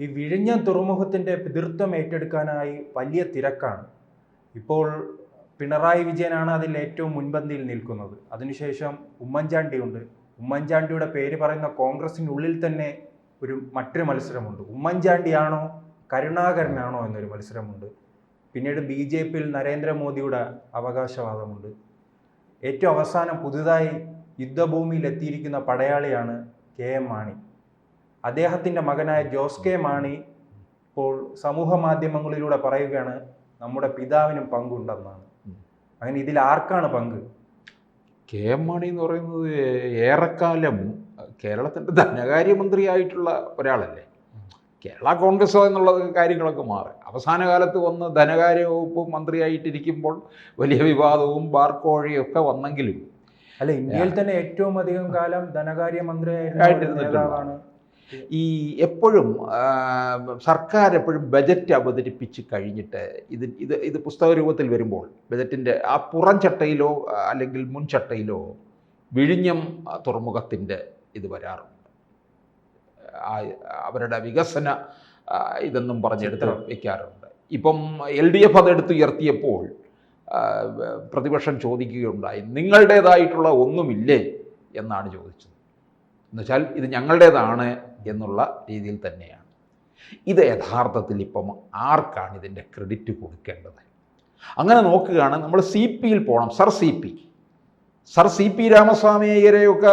ഈ വിഴിഞ്ഞം തുറമുഖത്തിന്റെ പിതൃത്വം ഏറ്റെടുക്കാനായി വലിയ തിരക്കാണ്. ഇപ്പോൾ പിണറായി വിജയനാണ് അതിൽ ഏറ്റവും മുൻപന്തിയിൽ നിൽക്കുന്നത്. അതിനുശേഷം ഉമ്മൻചാണ്ടിയുണ്ട് ഉമ്മൻചാണ്ടിയുടെ പേര് പറയുന്ന കോൺഗ്രസിനുള്ളിൽ തന്നെ ഒരു മറ്റൊരു മത്സരമുണ്ട്. ഉമ്മൻചാണ്ടിയാണോ കരുണാകരനാണോ എന്നൊരു മത്സരമുണ്ട്. പിന്നീട് ബി ജെ പിയിൽ നരേന്ദ്രമോദിയുടെ അവകാശവാദമുണ്ട്. ഏറ്റവും അവസാനം പുതുതായി യുദ്ധഭൂമിയിൽ എത്തിയിരിക്കുന്ന പടയാളിയാണ് കെ എം മാണി. അദ്ദേഹത്തിന്റെ മകനായ ജോസ് കെ മാണി ഇപ്പോൾ സമൂഹ മാധ്യമങ്ങളിലൂടെ പറയുകയാണ് നമ്മുടെ പിതാവിനും പങ്കുണ്ടെന്നാണ്. അങ്ങനെ ഇതിൽ ആർക്കാണ് പങ്ക്? കെ എം മാണി എന്ന് പറയുന്നത് ഏറെക്കാലം കേരളത്തിന്റെ ധനകാര്യമന്ത്രിയായിട്ടുള്ള ഒരാളല്ലേ. കേരള കോൺഗ്രസ് എന്നുള്ള കാര്യങ്ങളൊക്കെ മാറി. അവസാന കാലത്ത് വന്ന് ധനകാര്യ വകുപ്പ് മന്ത്രിയായിട്ടിരിക്കുമ്പോൾ വലിയ വിവാദവും ബാർക്കോഴയും ഒക്കെ വന്നെങ്കിലും അല്ല ഇന്ത്യയിൽ തന്നെ ഏറ്റവും അധികം കാലം ധനകാര്യ മന്ത്രിയായിരുന്ന ഈ എപ്പോഴും സർക്കാർ എപ്പോഴും ബജറ്റ് അവതരിപ്പിച്ച് കഴിഞ്ഞിട്ട് ഇത് ഇത് ഇത് പുസ്തക രൂപത്തിൽ വരുമ്പോൾ ബജറ്റിന്റെ ആ പുറം ചട്ടയിലോ അല്ലെങ്കിൽ മുൻ ചട്ടയിലോ വിഴിഞ്ഞം തുറമുഖത്തിന്റെ ഇത് വരാറുണ്ട്. അവരുടെ വികസന ഇതെന്നും പറഞ്ഞെടുത്ത്. വയ്ക്കാറുണ്ട് ഇപ്പം എൽ ഡി എഫ് അതെടുത്ത് ഉയർത്തിയപ്പോൾ പ്രതിപക്ഷം ചോദിക്കുകയുണ്ടായി നിങ്ങളുടേതായിട്ടുള്ള ഒന്നുമില്ലേ? എന്നാണ് ചോദിച്ചത്. എന്നുവെച്ചാൽ ഇത് ഞങ്ങളുടേതാണ് എന്നുള്ള രീതിയിൽ തന്നെയാണ്. ഇത് യഥാർത്ഥത്തിൽ ഇപ്പം ആർക്കാണ് ഇതിന്റെ ക്രെഡിറ്റ് കൊടുക്കേണ്ടത്? അങ്ങനെ നോക്കുകയാണ് നമ്മൾ സി പിയിൽ പോകണം. Sir C P. Sir C P Ramaswamy അയ്യരെയൊക്കെ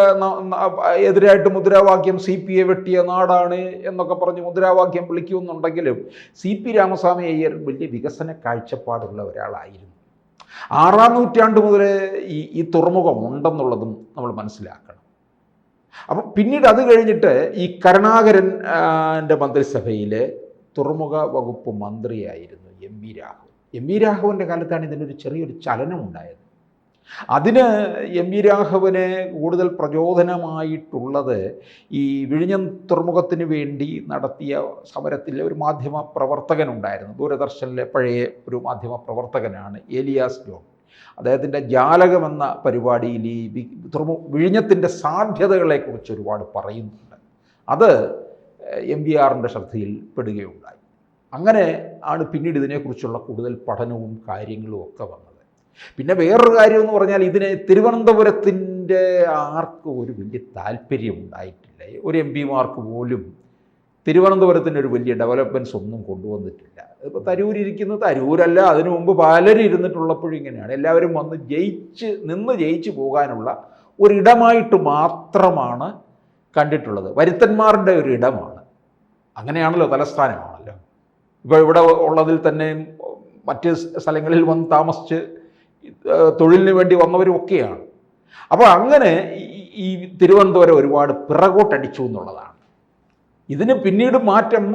എതിരായിട്ട് മുദ്രാവാക്യം സി പി എ വെട്ടിയ നാടാണ് എന്നൊക്കെ പറഞ്ഞ് മുദ്രാവാക്യം വിളിക്കുമെന്നുണ്ടെങ്കിലും സി പി രാമസ്വാമി അയ്യർ വലിയ വികസന കാഴ്ചപ്പാടുള്ള ഒരാളായിരുന്നു. ആറാം നൂറ്റാണ്ട് മുതൽ ഈ ഈ തുറമുഖം ഉണ്ടെന്നുള്ളതും നമ്മൾ മനസ്സിലാക്കണം. അപ്പം പിന്നീട് അത് കഴിഞ്ഞിട്ട് ഈ കരുണാകരൻ മന്ത്രിസഭയിൽ തുറമുഖ വകുപ്പ് മന്ത്രിയായിരുന്നു M V Raghavan. M V രാഘവന്റെ കാലത്താണ് ഇതിനൊരു ചെറിയൊരു ചലനം ഉണ്ടായത്. അതിന് എം വി രാഘവന് കൂടുതൽ പ്രചോദനമായിട്ടുള്ളത് ഈ വിഴിഞ്ഞം തുറമുഖത്തിന് വേണ്ടി നടത്തിയ സമരത്തിലെ ഒരു മാധ്യമ പ്രവർത്തകനുണ്ടായിരുന്നു. ദൂരദർശനിലെ പഴയ ഒരു മാധ്യമ പ്രവർത്തകനാണ് ഏലിയാസ് ജോൺ. അദ്ദേഹത്തിന്റെ ജാലകം എന്ന പരിപാടിയിൽ ഈ വിഴിഞ്ഞത്തിന്റെ സാധ്യതകളെക്കുറിച്ച് ഒരുപാട് പറയുന്നുണ്ട്. അത് എം വി ആറിന്റെ ശ്രദ്ധയിൽ പെടുകയുണ്ടായി. അങ്ങനെ ആണ് പിന്നീട് ഇതിനെക്കുറിച്ചുള്ള കൂടുതൽ പഠനവും കാര്യങ്ങളും ഒക്കെ വന്നത്. പിന്നെ വേറൊരു കാര്യം എന്ന് പറഞ്ഞാൽ ഇതിനെ തിരുവനന്തപുരത്തിന്റെ ആർക്കും ഒരു വലിയ താല്പര്യം ഉണ്ടായിട്ടില്ല ഒരു എം പിമാർക്ക് പോലും തിരുവനന്തപുരത്തിന് ഒരു വലിയ ഡെവലപ്മെന്റ്സ് ഒന്നും കൊണ്ടുവന്നിട്ടില്ല. ഇപ്പോൾ തരൂരിരിക്കുന്നത് തരൂരല്ല അതിനു മുമ്പ് പലരും ഇരുന്നിട്ടുള്ളപ്പോഴും ഇങ്ങനെയാണ്. എല്ലാവരും വന്ന് ജയിച്ച് നിന്ന് ജയിച്ചു പോകാനുള്ള ഒരിടമായിട്ട് മാത്രമാണ് കണ്ടിട്ടുള്ളത്. വരുത്തന്മാരുടെ ഒരു ഇടമാണ്. അങ്ങനെയാണല്ലോ തലസ്ഥാനമാണല്ലോ. ഇപ്പോൾ ഇവിടെ ഉള്ളതിൽ തന്നെ മറ്റ് സ്ഥലങ്ങളിൽ വന്ന് താമസിച്ച് തൊഴിലിന് വേണ്ടി വന്നവരും ഒക്കെയാണ്. അപ്പോൾ അങ്ങനെ ഈ തിരുവനന്തപുരം ഒരുപാട് പിറകോട്ടടിച്ചു എന്നുള്ളതാണ്. ഇതിന് പിന്നീട് മാറ്റം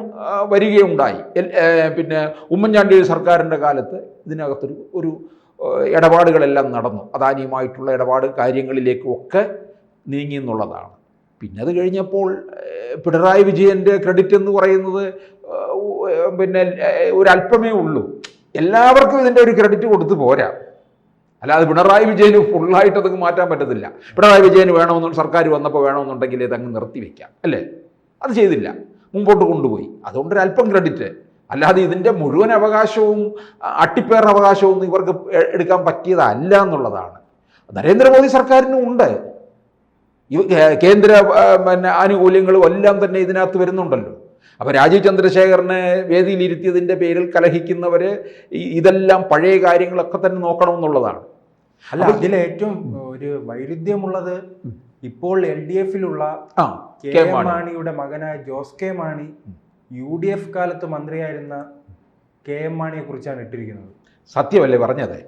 വരികയുണ്ടായി. പിന്നെ ഉമ്മൻചാണ്ടി സർക്കാരിന്റെ കാലത്ത് ഇതിനകത്തൊരു ഒരു ഇടപാടുകളെല്ലാം നടന്നു. അദാനിയുമായിട്ടുള്ള ഇടപാട് കാര്യങ്ങളിലേക്കും ഒക്കെ നീങ്ങി എന്നുള്ളതാണ്. പിന്നെ അത് കഴിഞ്ഞപ്പോൾ പിണറായി വിജയന്റെ ക്രെഡിറ്റ് എന്ന് പറയുന്നത് പിന്നെ ഒരല്പമേ ഉള്ളൂ. എല്ലാവർക്കും ഇതിന്റെ ഒരു ക്രെഡിറ്റ് കൊടുത്ത് പോരാ. അല്ലാതെ പിണറായി വിജയന് ഫുള്ളായിട്ട് അതങ്ങ് മാറ്റാൻ പറ്റത്തില്ല. പിണറായി വിജയന് വേണമെന്ന് സർക്കാർ വന്നപ്പോൾ വേണമെന്നുണ്ടെങ്കിൽ ഇതങ്ങ് നിർത്തിവെക്കാം അല്ലേ? അത് ചെയ്തില്ല. മുമ്പോട്ട് കൊണ്ടുപോയി. അതുകൊണ്ട് ഒരു അല്പം ക്രെഡിറ്റ് അല്ലാതെ ഇതിന്റെ മുഴുവൻ അവകാശവും അട്ടിപ്പേർ അവകാശവും ഇവർക്ക് എടുക്കാൻ പറ്റിയതല്ല എന്നുള്ളതാണ്. നരേന്ദ്രമോദി സർക്കാരിനും ഉണ്ട്. ഇവ കേന്ദ്ര പിന്നെ ആനുകൂല്യങ്ങളും എല്ലാം തന്നെ ഇതിനകത്ത് വരുന്നുണ്ടല്ലോ. അപ്പോൾ രാജീവ് ചന്ദ്രശേഖരനെ വേദിയിലിരുത്തിയതിന്റെ പേരിൽ കലഹിക്കുന്നവർ ഇതെല്ലാം പഴയ കാര്യങ്ങളൊക്കെ തന്നെ നോക്കണമെന്നുള്ളതാണ്. അല്ല അതിൽ ഏറ്റവും ഒരു വൈരുദ്ധ്യമുള്ളത് ഇപ്പോൾ എൽ ഡി എഫിലുള്ള ആ കെ. മാണിയുടെ മകനായ Jose K Mani U D F കാലത്ത് മന്ത്രിയായിരുന്ന കെ എം മാണിയെ കുറിച്ചാണ് ഇട്ടിരിക്കുന്നത്. സത്യമല്ലേ പറഞ്ഞത്?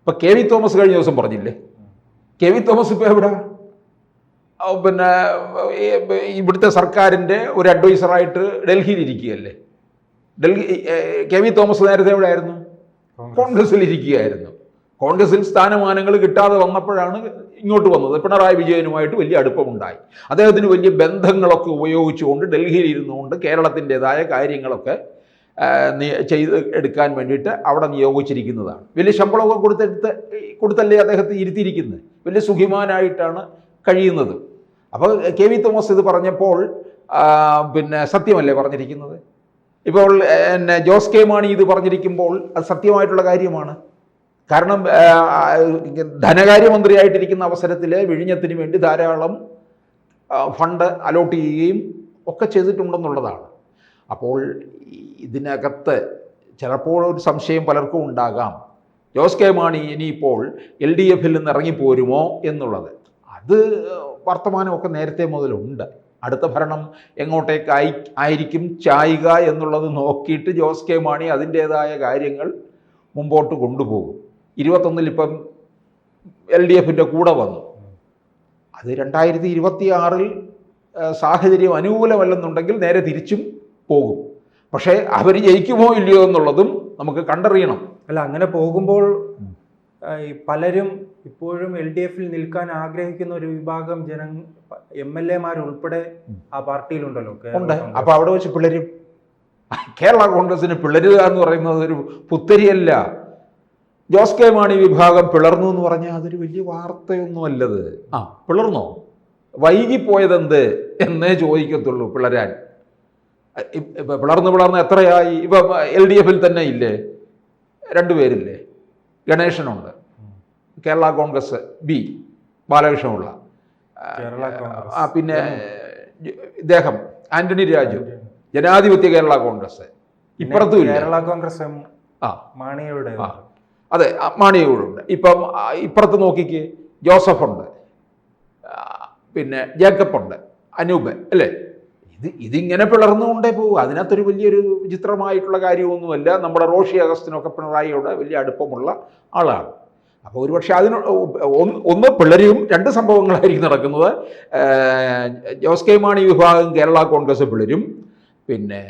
ഇപ്പൊ കെ വി തോമസ് കഴിഞ്ഞ ദിവസം പറഞ്ഞില്ലേ? കെ വി തോമസ് ഇപ്പൊ എവിടെ? പിന്നെ ഇവിടുത്തെ സർക്കാരിന്റെ ഒരു അഡ്വൈസറായിട്ട് ഡൽഹിയിൽ ഇരിക്കുകയല്ലേ ഡൽഹി കെ വി തോമസ് നേരത്തെ എവിടെയായിരുന്നു? കോൺഗ്രസിൽ ഇരിക്കുകയായിരുന്നു കോൺഗ്രസിൽ സ്ഥാനമാനങ്ങൾ കിട്ടാതെ വന്നപ്പോഴാണ് ഇങ്ങോട്ട് വന്നത്. പിണറായി വിജയനുമായിട്ട് വലിയ അടുപ്പമുണ്ടായി. അദ്ദേഹത്തിന് വലിയ ബന്ധങ്ങളൊക്കെ ഉപയോഗിച്ചുകൊണ്ട് ഡൽഹിയിൽ ഇരുന്നുകൊണ്ട് കേരളത്തിന്റെതായ കാര്യങ്ങളൊക്കെ ചെയ്ത് എടുക്കാൻ വേണ്ടിയിട്ട് അവിടെ നിയോഗിച്ചിരിക്കുന്നതാണ്. വലിയ ശമ്പളമൊക്കെ കൊടുത്തെടുത്ത് കൊടുത്തല്ലേ അദ്ദേഹത്തെ ഇരുത്തിയിരിക്കുന്നത്? വലിയ സുഖിമാനായിട്ടാണ് കഴിയുന്നത്. അപ്പോൾ കെ വി തോമസ് ഇത് പറഞ്ഞപ്പോൾ പിന്നെ സത്യമല്ലേ പറഞ്ഞിരിക്കുന്നത്? ഇപ്പോൾ എന്നെ ജോസ് കെ മാണി ഇത് പറഞ്ഞിരിക്കുമ്പോൾ അത് സത്യമായിട്ടുള്ള കാര്യമാണ്. കാരണം ധനകാര്യമന്ത്രിയായിട്ടിരിക്കുന്ന അവസരത്തിൽ വിഴിഞ്ഞത്തിന് വേണ്ടി ധാരാളം ഫണ്ട് അലോട്ട് ചെയ്യുകയും ഒക്കെ ചെയ്തിട്ടുണ്ടെന്നുള്ളതാണ്. അപ്പോൾ ഇതിനകത്ത് ചിലപ്പോൾ ഒരു സംശയം പലർക്കും ഉണ്ടാകാം. ജോസ് കെ മാണി ഇനിയിപ്പോൾ എൽ ഡി എഫിൽ നിന്ന് ഇറങ്ങിപ്പോരുമോ എന്നുള്ളത്. അത് വർത്തമാനമൊക്കെ നേരത്തെ മുതലുണ്ട്. അടുത്ത ഭരണം എങ്ങോട്ടേക്ക് ആയി ആയിരിക്കും ചായുക എന്നുള്ളത് നോക്കിയിട്ട് ജോസ് കെ മാണി അതിന്റേതായ കാര്യങ്ങൾ മുമ്പോട്ട് കൊണ്ടുപോകും. ഇരുപത്തൊന്നിൽ ഇപ്പം എൽ ഡി എഫിന്റെ കൂടെ വന്നു. അത് രണ്ടായിരത്തി ഇരുപത്തി ആറിൽ സാഹചര്യം അനുകൂലമല്ലെന്നുണ്ടെങ്കിൽ നേരെ തിരിച്ചും പോകും. പക്ഷേ അവർ ജയിക്കുമോ ഇല്ലയോ എന്നുള്ളതും നമുക്ക് കണ്ടറിയണം. അല്ല അങ്ങനെ പോകുമ്പോൾ പലരും ഇപ്പോഴും എൽ ഡി എഫിൽ നിൽക്കാൻ ആഗ്രഹിക്കുന്ന ഒരു വിഭാഗം ജന എം എൽ എമാരുൾപ്പെടെ ആ പാർട്ടിയിലുണ്ടല്ലോ ഉണ്ട്. അപ്പോൾ അവിടെ വെച്ച് പിള്ളരും കേരള കോൺഗ്രസിന് പിള്ളരുക എന്ന് പറയുന്നത് ഒരു പുത്തരിയല്ല. ജോസ് കെ മാണി വിഭാഗം പിളർന്നു എന്ന് പറഞ്ഞാൽ അതൊരു വലിയ വാർത്തയൊന്നുമല്ലത് ആ. പിളർന്നോ? വൈകിപ്പോയതെന്ത് എന്നേ ചോദിക്കത്തുള്ളൂ പിളരാൻ. പിളർന്ന് പിളർന്ന് എത്രയായി? ഇപ്പൊ എൽ ഡി എഫിൽ തന്നെ ഇല്ലേ? രണ്ടുപേരില്ലേ ഗണേശനുണ്ട്. കേരള കോൺഗ്രസ് ബി ബാലകൃഷ്ണപിള്ള പിന്നെ ഇദ്ദേഹം. ആന്റണി രാജു. ജനാധിപത്യ കേരള കോൺഗ്രസ്. ഇപ്പുറത്തും കേരള കോൺഗ്രസ് ആ. മാണിയുടെ. അതെ മാണിയൂരുണ്ട്. ഇപ്പം ഇപ്പുറത്ത് നോക്കിക്ക് ജോസഫുണ്ട്. പിന്നെ ജേക്കബ് ഉണ്ട് അനൂപ് അല്ലേ? ഇത് ഇതിങ്ങനെ പിളർന്നുകൊണ്ടേ പോകും അതിനകത്തൊരു വലിയൊരു വിചിത്രമായിട്ടുള്ള കാര്യമൊന്നുമല്ല. നമ്മുടെ റോഷി അഗസ്റ്റിനൊക്കെ പിണറായിയോട് വലിയ അടുപ്പമുള്ള ആളാണ്. അപ്പോൾ ഒരുപക്ഷെ അതിന് ഒന്ന് പിളരും രണ്ട് സംഭവങ്ങളായിരിക്കും നടക്കുന്നത്. ജോസ് കെ മാണി വിഭാഗം കേരള കോൺഗ്രസ് പിള്ളരും പിന്നെ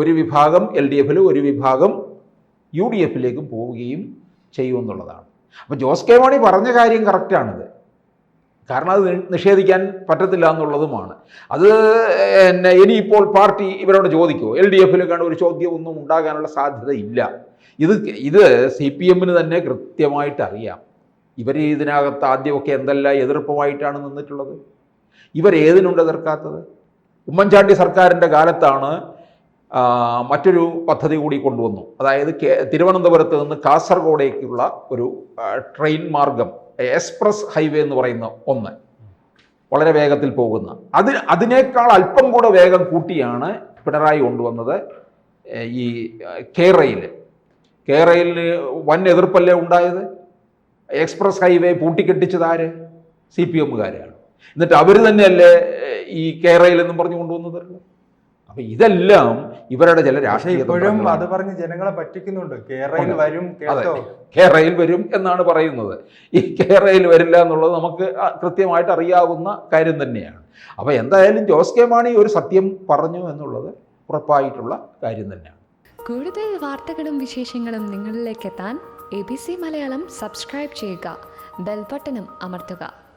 ഒരു വിഭാഗം എൽ ഡി എഫിലും ഒരു വിഭാഗം യു ഡി എഫിലേക്കും പോവുകയും ചെയ്യുമെന്നുള്ളതാണ് അപ്പോൾ ജോസ് കെ മാണി പറഞ്ഞ കാര്യം കറക്റ്റാണിത് കാരണം അത് നിഷേധിക്കാൻ പറ്റത്തില്ല എന്നുള്ളതുമാണ്. അത് എന്നെ ഇനിയിപ്പോൾ പാർട്ടി ഇവരോട് ചോദിക്കുമോ എൽ ഡി എഫിലേക്കാണ് ഒരു ചോദ്യമൊന്നും ഉണ്ടാകാനുള്ള സാധ്യതയില്ല. ഇത് ഇത് സി പി എമ്മിന് തന്നെ കൃത്യമായിട്ട് അറിയാം. ഇവർ ഇതിനകത്ത് ആദ്യമൊക്കെ എന്തെല്ലാം എതിർപ്പുമായിട്ടാണ് നിന്നിട്ടുള്ളത്? ഇവരേതിനുണ്ട് എതിർക്കാത്തത്? ഉമ്മൻചാണ്ടി സർക്കാരിന്റെ കാലത്താണ് മറ്റൊരു പദ്ധതി കൂടി കൊണ്ടുവന്നു. അതായത് തിരുവനന്തപുരത്ത് നിന്ന് കാസർഗോഡേക്കുള്ള ഒരു ട്രെയിൻ മാർഗം എക്സ്പ്രസ് ഹൈവേ എന്ന് പറയുന്ന ഒന്ന് വളരെ വേഗത്തിൽ പോകുന്ന. അതിന് അതിനേക്കാൾ അല്പം കൂടെ വേഗം കൂട്ടിയാണ് പിണറായി കൊണ്ടുവന്നത് ഈ കേരയിൽ കേരളിന് വൻ എതിർപ്പല്ലേ ഉണ്ടായത്? എക്സ്പ്രസ് ഹൈവേ പൂട്ടിക്കെട്ടിച്ചത് ആര്? സി പി എമ്മുകാരാണ്. എന്നിട്ട് അവർ തന്നെയല്ലേ ഈ ഈ കേരയിൽ എന്നും പറഞ്ഞു കൊണ്ടുവന്നത്? അപ്പം ഇതെല്ലാം ഇവരുടെ ചില രാഷ്ട്രീയ ഇപ്പോഴും. അത് പറഞ്ഞ് ജനങ്ങളെ പറ്റിക്കുന്നുണ്ട്. കേരളയിൽ വരും കേട്ടോ. കേരളയിൽ വരും എന്നാണ് പറയുന്നത്. ഈ കേരളയിൽ വരില്ല എന്നുള്ളത് നമുക്ക് കൃത്യമായിട്ട് അറിയാവുന്ന കാര്യം തന്നെയാണ്. അപ്പോൾ എന്തായാലും ജോസ് കെ മാണി ഒരു സത്യം പറഞ്ഞു എന്നുള്ളത് ഉറപ്പായിട്ടുള്ള കാര്യം തന്നെയാണ്. കൂടുതൽ വാർത്തകളും വിശേഷങ്ങളും നിങ്ങളിലേക്ക് എത്താൻ A B C Malayalam subscribe ചെയ്യുക. ബെൽബട്ടനും അമർത്തുക.